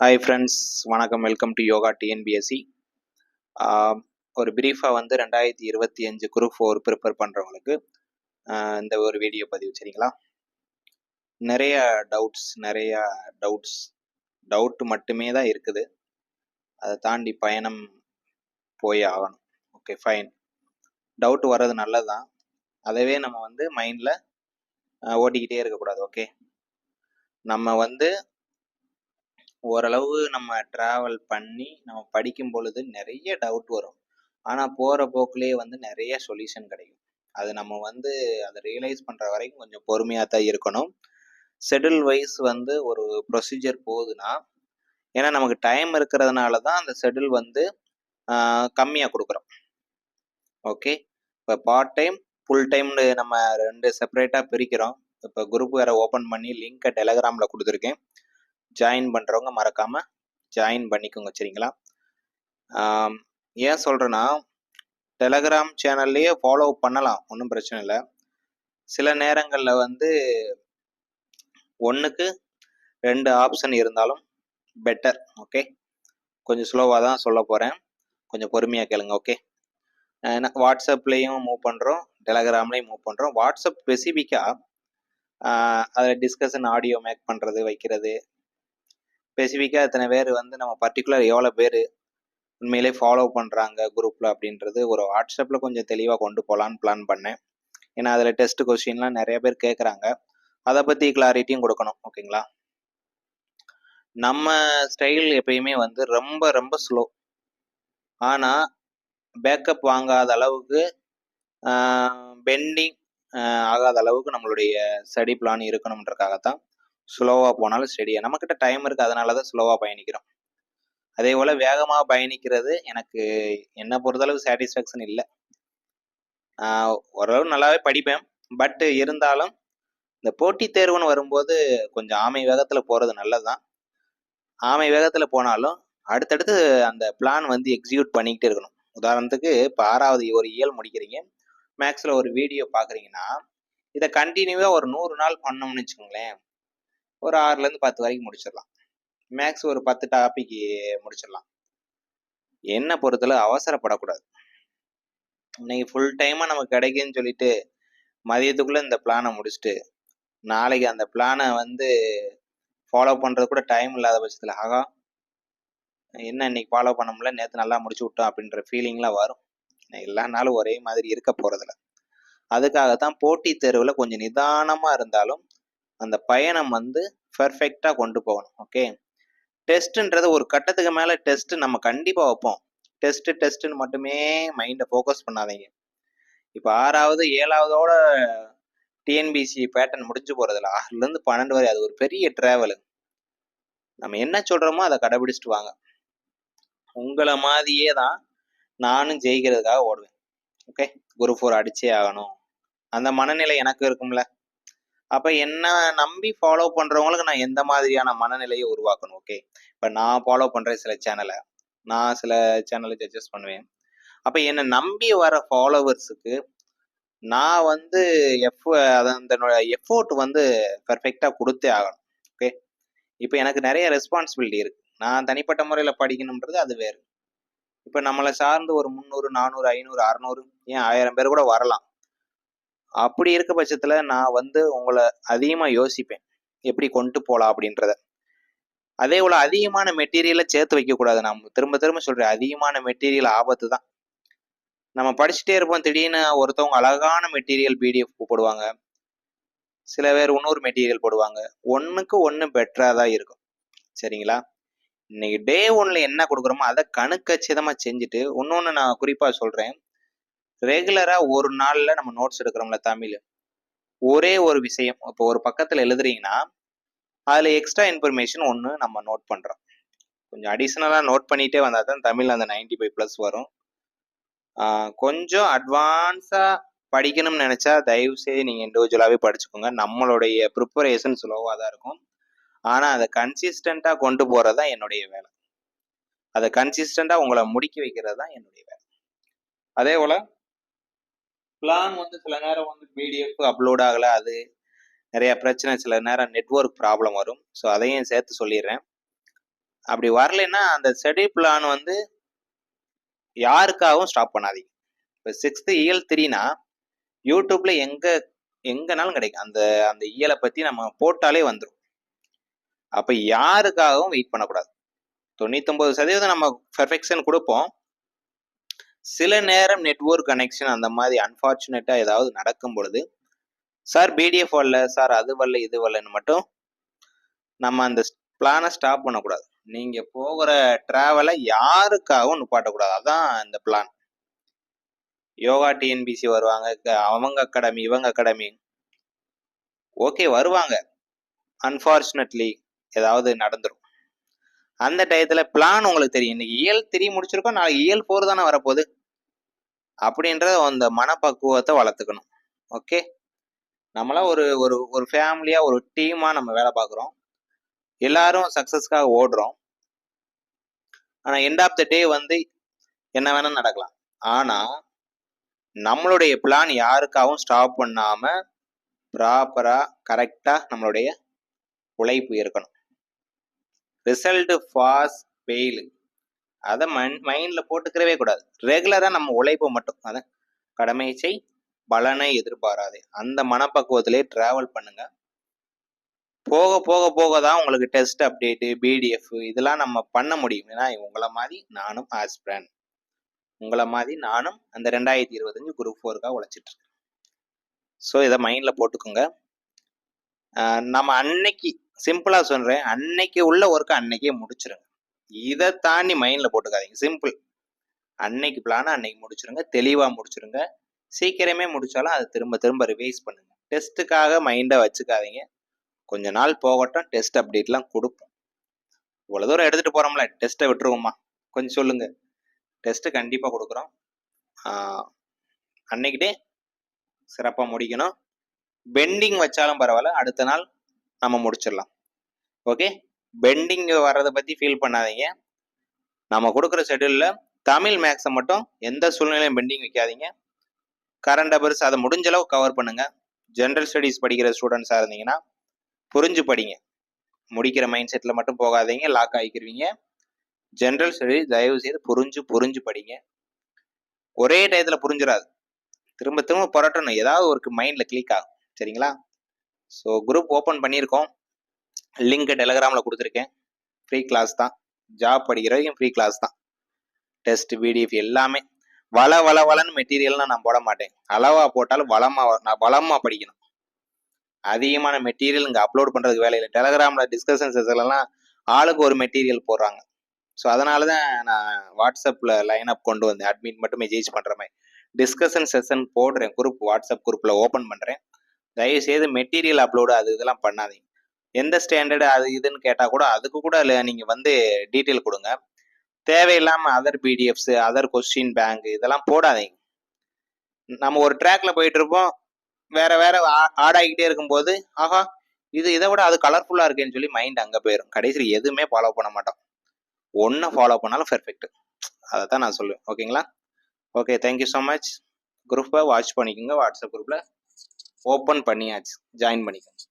Hi friends வணக்கம். Welcome to Yoga TNPSC ஒரு பிரீஃபாக வந்து ரெண்டாயிரத்தி இருபத்தி அஞ்சு குரூப் ஃபோர் ப்ரிப்பேர் பண்ணுறவங்களுக்கு இந்த ஒரு வீடியோ பதிவு சரிங்களா? நிறைய டவுட்ஸ் நிறைய டவுட்ஸ் டவுட் மட்டுமே தான் இருக்குது. அதை தாண்டி பயணம் போய் ஆகணும். ஓகே ஃபைன் டவுட் வர்றது நல்லது தான் அதவே நம்ம வந்து மைண்டில் ஓட்டிக்கிட்டே இருக்கக்கூடாது ஓகே நம்ம வந்து ஓரளவு நம்ம ட்ராவல் பண்ணி நம்ம படிக்கும் பொழுது நிறைய டவுட் வரும். ஆனால் போகிற போக்குலேயே வந்து நிறைய சொல்யூஷன் கிடைக்கும். அது நம்ம வந்து அதை ரியலைஸ் பண்ணுற வரைக்கும் கொஞ்சம் பொறுமையாக தான் இருக்கணும். ஷெடியூல் வைஸ் வந்து ஒரு ப்ரொசீஜர் போகுதுன்னா ஏன்னா நமக்கு டைம் இருக்கிறதுனால தான் அந்த ஷெடியூல் வந்து கம்மியாக கொடுக்குறோம். ஓகே இப்போ பார்ட் டைம் ஃபுல் டைம்னு நம்ம ரெண்டு செப்பரேட்டாக பிரிக்கிறோம். இப்போ குரூப் வேறு ஓப்பன் பண்ணி லிங்க்கை டெலகிராமில் கொடுத்துருக்கேன். ஜாயின் பண்ணுறவங்க மறக்காமல் ஜாயின் பண்ணிக்கோங்க சரிங்களா? ஏன் சொல்கிறேன்னா டெலகிராம் சேனல்லையே ஃபாலோ பண்ணலாம் ஒன்றும் பிரச்சனை இல்லை. சில நேரங்களில் வந்து ஒன்றுக்கு ரெண்டு ஆப்ஷன் இருந்தாலும் பெட்டர் ஓகே கொஞ்சம் ஸ்லோவாக தான் சொல்ல போகிறேன் கொஞ்சம் பொறுமையாக கேளுங்க ஓகே வாட்ஸ்அப்லேயும் மூவ் பண்ணுறோம் டெலகிராம்லேயும் மூவ் பண்ணுறோம் வாட்ஸ்அப் ஸ்பெசிஃபிக்காக அதில் டிஸ்கஷன் ஆடியோ மேக் பண்ணுறது வைக்கிறது ஸ்பெசிஃபிக்காக இத்தனை பேர் வந்து நம்ம பர்டிகுலர் எவ்வளோ பேர் உண்மையிலே ஃபாலோ பண்ணுறாங்க குரூப்பில் அப்படின்றது ஒரு வாட்ஸ்அப்பில் கொஞ்சம் தெளிவாக கொண்டு போகலான்னு பிளான் பண்ணேன். ஏன்னா அதில் டெஸ்ட் கொஸ்டின்லாம் நிறைய பேர் கேட்குறாங்க அதை பற்றி கிளாரிட்டியும் கொடுக்கணும் ஓகேங்களா? நம்ம ஸ்டைல் எப்பயுமே வந்து ரொம்ப ரொம்ப ஸ்லோ ஆனால் பேக்கப் வாங்காத அளவுக்கு பெண்டிங் ஆகாத அளவுக்கு நம்மளுடைய ஸ்டடி பிளான் இருக்கணுன்றக்காகத்தான் ஸ்லோவாக போனாலும் ஸ்டெடியாக நம்மக்கிட்ட டைம் இருக்குது அதனால தான் ஸ்லோவாக பயணிக்கிறோம். அதே போல் வேகமாக பயணிக்கிறது எனக்கு என்னை பொறுத்தளவு சாட்டிஸ்ஃபேக்ஷன் இல்லை. ஓரளவு நல்லாவே படிப்பேன். பட் இருந்தாலும் இந்த போட்டித் தேர்வுன்னு வரும்போது கொஞ்சம் ஆமை வேகத்தில் போகிறது நல்லது தான் ஆமை வேகத்தில் போனாலும் அடுத்தடுத்து அந்த பிளான் வந்து எக்ஸிக்யூட் பண்ணிக்கிட்டே இருக்கணும். உதாரணத்துக்கு இப்போ ஆறாவது ஒரு இயல் முடிக்கிறீங்க. மேக்ஸில் ஒரு வீடியோ பார்க்குறீங்கன்னா இதை கண்டினியூவாக ஒரு நூறு நாள் பண்ணோம்னு வச்சுக்கோங்களேன். ஒரு ஆறுலேருந்து பத்து வரைக்கும் முடிச்சிடலாம் மேக்ஸ் ஒரு பத்து டாபிக் முடிச்சிடலாம் என்ன பொறுத்தல அவசரப்படக்கூடாது. இன்னைக்கு ஃபுல் டைமாக நமக்கு கிடைக்குன்னு சொல்லிட்டு மதியத்துக்குள்ளே இந்த பிளானை முடிச்சுட்டு நாளைக்கு அந்த பிளானை வந்து ஃபாலோ பண்ணுறது கூட டைம் இல்லாத பட்சத்தில் ஆகா என்ன இன்னைக்கு ஃபாலோ பண்ண முடியல நேற்று நல்லா முடிச்சு விட்டோம் அப்படின்ற ஃபீலிங்லாம் வரும். எல்லா நாளும் ஒரே மாதிரி இருக்க போகிறதில்ல அதுக்காகத்தான் போட்டித் தேர்வில் கொஞ்சம் நிதானமாக இருந்தாலும் அந்த பயணம் வந்து பர்ஃபெக்டாக கொண்டு போகணும் ஓகே டெஸ்ட்டுன்றது ஒரு கட்டத்துக்கு மேலே டெஸ்ட்டு நம்ம கண்டிப்பாக வைப்போம். டெஸ்ட்டு டெஸ்ட்டுன்னு மட்டுமே மைண்டை ஃபோக்கஸ் பண்ணாதீங்க. இப்போ ஆறாவது ஏழாவதோட டிஎன்பிசி பேட்டர்ன் முடிஞ்சு போகிறதுல ஆறுலேருந்து பன்னெண்டு வரை அது ஒரு பெரிய ட்ராவலு நம்ம என்ன சொல்கிறோமோ அதை கடைபிடிச்சிட்டு வாங்க. உங்களை மாதிரியே தான் நானும் ஜெயிக்கிறதுக்காக ஓடுவேன் ஓகே குரு ஃபோர் அடிச்சே ஆகணும். அந்த மனநிலை எனக்கு இருக்கும்ல. அப்ப என்ன நம்பி ஃபாலோ பண்றவங்களுக்கு நான் எந்த மாதிரியான மனநிலையை உருவாக்கணும் ஓகே இப்ப நான் ஃபாலோ பண்ற சில சேனலை நான் சில சேனலை சஜஸ்ட் பண்ணுவேன். அப்ப என்னை நம்பி வர ஃபாலோவர்ஸுக்கு நான் வந்து எஃப் அந்த எஃபோர்ட் வந்து பர்ஃபெக்டா கொடுத்தே ஆகணும் ஓகே இப்போ எனக்கு நிறைய ரெஸ்பான்சிபிலிட்டி இருக்கு. நான் தனிப்பட்ட முறையில் படிக்கணுன்றது அது வேறு. இப்போ நம்மளை சார்ந்து ஒரு முந்நூறு நானூறு ஐநூறு அறநூறு ஏன் ஆயிரம் பேர் கூட வரலாம். அப்படி இருக்க பட்சத்தில் நான் வந்து உங்களை அதிகமாக யோசிப்பேன். எப்படி கொண்டு போகலாம் அப்படின்றத. அதே போல் அதிகமான மெட்டீரியலை சேர்த்து வைக்கக்கூடாது நான் திரும்ப திரும்ப சொல்கிறேன் அதிகமான மெட்டீரியல் ஆபத்து தான். நம்ம படிச்சுட்டே இருப்போம். திடீர்னு ஒருத்தவங்க அழகான மெட்டீரியல் பிடிஎஃப் போடுவாங்க. சில பேர் இன்னொரு மெட்டீரியல் போடுவாங்க. ஒன்றுக்கு ஒன்று பெட்டராக தான் இருக்கும். சரிங்களா? இன்னைக்கு டே ஒன்ல என்ன கொடுக்குறோமோ அதை கணுக்கச்சிதமாக செஞ்சுட்டு இன்னொன்று நான் குறிப்பாக சொல்கிறேன் ரெகுலரா ஒரு நாள்ல நம்ம நோட்ஸ் எடுக்கிறோம்ல தமிழ். ஒரே ஒரு விஷயம் இப்போ ஒரு பக்கத்துல எழுதுறீங்கன்னா அதுல எக்ஸ்ட்ரா இன்ஃபர்மேஷன் ஒன்று நம்ம நோட் பண்றோம். கொஞ்சம் அடிஷ்னலாக நோட் பண்ணிட்டே வந்தா தான் தமிழ் அந்த நைன்டி ஃபைவ் ப்ளஸ் வரும் கொஞ்சம் அட்வான்ஸா படிக்கணும்னு நினைச்சா தயவு செய்து நீங்க இண்டிவிஜுவலாவே படிச்சுக்கோங்க. நம்மளுடைய ப்ரிப்பரேஷன் ஸ்லோவாக தான் இருக்கும். ஆனா அதை கன்சிஸ்டண்டா கொண்டு போகிறது தான் என்னுடைய வேலை. அதை கன்சிஸ்டண்டா உங்களை முடிக்க வைக்கிறது தான் என்னுடைய வேலை. அதே போல பிளான் வந்து சில நேரம் வந்து பிடிஎஃப் அப்லோட் ஆகலை அது நிறைய பிரச்சனை சில நேரம் நெட்ஒர்க் ப்ராப்ளம் வரும். ஸோ அதையும் சேர்த்து சொல்லிடுறேன். அப்படி வரலைன்னா அந்த ஸ்டடி பிளான் வந்து யாருக்காகவும் ஸ்டாப் பண்ணாதீங்க. இப்போ சிக்ஸ்த்து இயல் த்ரீனா யூடியூப்ல எங்க எங்கனாலும் கிடைக்கும். அந்த அந்த இயலை பத்தி நம்ம போட்டாலே வந்துடும் அப்போ யாருக்காகவும் வெயிட் பண்ணக்கூடாது. தொண்ணூத்தொம்பது சதவீதம் நம்ம பெர்ஃபெக்ஷன் கொடுப்போம். சில நேரம் நெட்ஒர்க் கனெக்ஷன் அந்த மாதிரி அன்ஃபார்ச்சுனேட்டாக ஏதாவது நடக்கும் பொழுது சார் பிடிஎஃப் வரல சார் அது வரல இது வரலன்னு மட்டும் நம்ம அந்த பிளானை ஸ்டாப் பண்ணக்கூடாது. நீங்கள் போகிற ட்ராவலை யாருக்காகவும் நிப்பாட்டக்கூடாது. அதான் இந்த பிளான் யோகா டிஎன்பிசி வருவாங்க அவங்க அகாடமி இவங்க அகாடமி ஓகே வருவாங்க. அன்ஃபார்ச்சுனேட்லி ஏதாவது நடந்துடும் அந்த டயத்தில் பிளான் உங்களுக்கு தெரியும். இன்னைக்கு இயல் த்ரீ முடிச்சிருக்கோம் நாளைக்கு இயல் ஃபோர் தானே வரப்போகுது. அப்படின்ற அந்த மனப்பக்குவத்தை வளர்த்துக்கணும். ஓகே நம்மளா ஒரு ஒரு ஒரு ஃபேமிலியாக ஒரு டீமாக நம்ம வேலை பார்க்குறோம். எல்லாரும் சக்ஸஸ்க்காக ஓடுறோம். ஆனால் எண்ட் ஆஃப் த டே வந்து என்ன வேணா நடக்கலாம். ஆனால் நம்மளுடைய பிளான் யாருக்காகவும் ஸ்டாப் பண்ணாமல் ப்ராப்பராக கரெக்டாக நம்மளுடைய உழைப்பு இருக்கணும். ரிசல்ட் ஃபாஸ்ட் ஃபெயில் அதை மைண்ட் மைண்டில் போட்டுக்கிறவே கூடாது. ரெகுலராக நம்ம உழைப்பை மட்டும். அதான். கடமை செய் பலனை எதிர்பாராதே. அந்த மனப்பக்குவத்திலே ட்ராவல் பண்ணுங்க. போக போக போக தான் உங்களுக்கு டெஸ்ட் அப்டேட்டு பிடிஎஃப் இதெல்லாம் நம்ம பண்ண முடியும். ஏன்னா உங்களை மாதிரி நானும் ஆஸ்பிரன் உங்களை மாதிரி நானும் அந்த ரெண்டாயிரத்தி இருபத்தஞ்சு குரூப் ஃபோருக்காக உழைச்சிட்டு இருக்கேன். ஸோ இதை மைண்டில் போட்டுக்கோங்க. நம்ம அன்னைக்கு சிம்பிளாக சொல்கிறேன் அன்னைக்கு உள்ள ஒர்க்கை அன்னைக்கே முடிச்சிருங்க. இதை தாண்டி மைண்டில் போட்டுக்காதீங்க. சிம்பிள் அன்னைக்கு பிளான அன்னைக்கு முடிச்சிருங்க. தெளிவாக முடிச்சிருங்க. சீக்கிரமே முடித்தாலும் அதை திரும்ப திரும்ப ரிவைஸ் பண்ணுங்க. டெஸ்ட்டுக்காக மைண்டை வச்சுக்காதீங்க. கொஞ்ச நாள் போகட்டும். டெஸ்ட் அப்டேட்லாம் கொடுப்போம். இவ்வளோ தூரம் எடுத்துகிட்டு போகிறோம்ல டெஸ்ட்டை விட்டுருவோமா? கொஞ்சம் சொல்லுங்கள் டெஸ்ட்டு கண்டிப்பாக கொடுக்குறோம். அன்னைக்கிட்டே சிறப்பாக முடிக்கணும். பெண்டிங் வச்சாலும் பரவாயில்ல. அடுத்த நாள் நம்ம முடிச்சிடலாம். ஓகே பெண்டிங் வர்றதை பற்றி ஃபீல் பண்ணாதீங்க. நம்ம கொடுக்குற ஷெட்யூலில் தமிழ் மேக்ஸை மட்டும் எந்த சூழ்நிலையும் பெண்டிங் வைக்காதீங்க. கரண்ட் அபர்ஸ் அதை முடிஞ்ச அளவு கவர் பண்ணுங்கள் ஜென்ரல் ஸ்டடீஸ் படிக்கிற ஸ்டூடெண்ட்ஸாக இருந்தீங்கன்னா புரிஞ்சு படிங்க. முடிக்கிற மைண்ட் செட்டில் மட்டும் போகாதீங்க லாக் ஆகிக்கிருவீங்க ஜென்ரல் ஸ்டடீஸ் தயவு செய்து புரிஞ்சு புரிஞ்சு படிங்க. ஒரே டயத்தில் புரிஞ்சிடாது திரும்ப திரும்ப புரட்டணும். ஏதாவது ஒரு மைண்டில் கிளிக் ஆகும். சரிங்களா? ஸோ குரூப் ஓப்பன் பண்ணியிருக்கோம். லிங்க் டெலகிராமில் கொடுத்துருக்கேன். ஃப்ரீ கிளாஸ் தான். ஜாப் படிக்கிற வரைக்கும் ஃப்ரீ கிளாஸ் தான். டெஸ்ட் பிடிஎஃப் எல்லாமே. வள வள வளன்னு மெட்டீரியல்லாம் நான் போட மாட்டேன். அளவாக போட்டாலும் வளமாக நான் வளமாக படிக்கணும். அதிகமான மெட்டீரியல் இங்கே அப்லோட் பண்ணுறதுக்கு வேலையில் டெலகிராமில் டிஸ்கஷன் செஷன்லாம் ஆளுக்கு ஒரு மெட்டீரியல் போடுறாங்க. ஸோ அதனால தான் நான் வாட்ஸ்அப்பில் லைன் அப் கொண்டு வந்தேன். அட்மிட் மட்டும் மெசேஜ் பண்ணுற மாதிரி. டிஸ்கஷன் செஷன் போடுறேன். குரூப் வாட்ஸ்அப் குரூப்பில் ஓப்பன் பண்ணுறேன் தயவுசெய்து மெட்டீரியல் அப்லோடு அது இதெல்லாம் பண்ணாதீங்க. எந்த ஸ்டாண்டர்டு அது இதுன்னு கேட்டால் கூட அதுக்கு கூட நீங்கள் வந்து டீட்டெயில் கொடுங்க. தேவையில்லாமல் other PDFs other question bank இதெல்லாம் போடாதீங்க. நம்ம ஒரு ட்ராக்ல போயிட்டு இருப்போம். வேற வேற ஆட் ஆகிக்கிட்டே இருக்கும்போது ஆஹா இது இதை விட அது கலர்ஃபுல்லாக இருக்கேன்னு சொல்லி மைண்ட் அங்கே போயிடும் கடைசியில் எதுவுமே ஃபாலோ பண்ண மாட்டோம். ஒன்றை ஃபாலோ பண்ணாலும் பெர்ஃபெக்ட் அதை தான் நான் சொல்லுவேன். ஓகேங்களா okay thank you so much குரூப்பை வாட்ச் பண்ணிக்கோங்க. வாட்ஸ்அப் குரூப்பில் ஓப்பன் பண்ணியாச்சு. ஜாயின் பண்ணிக்கோங்க.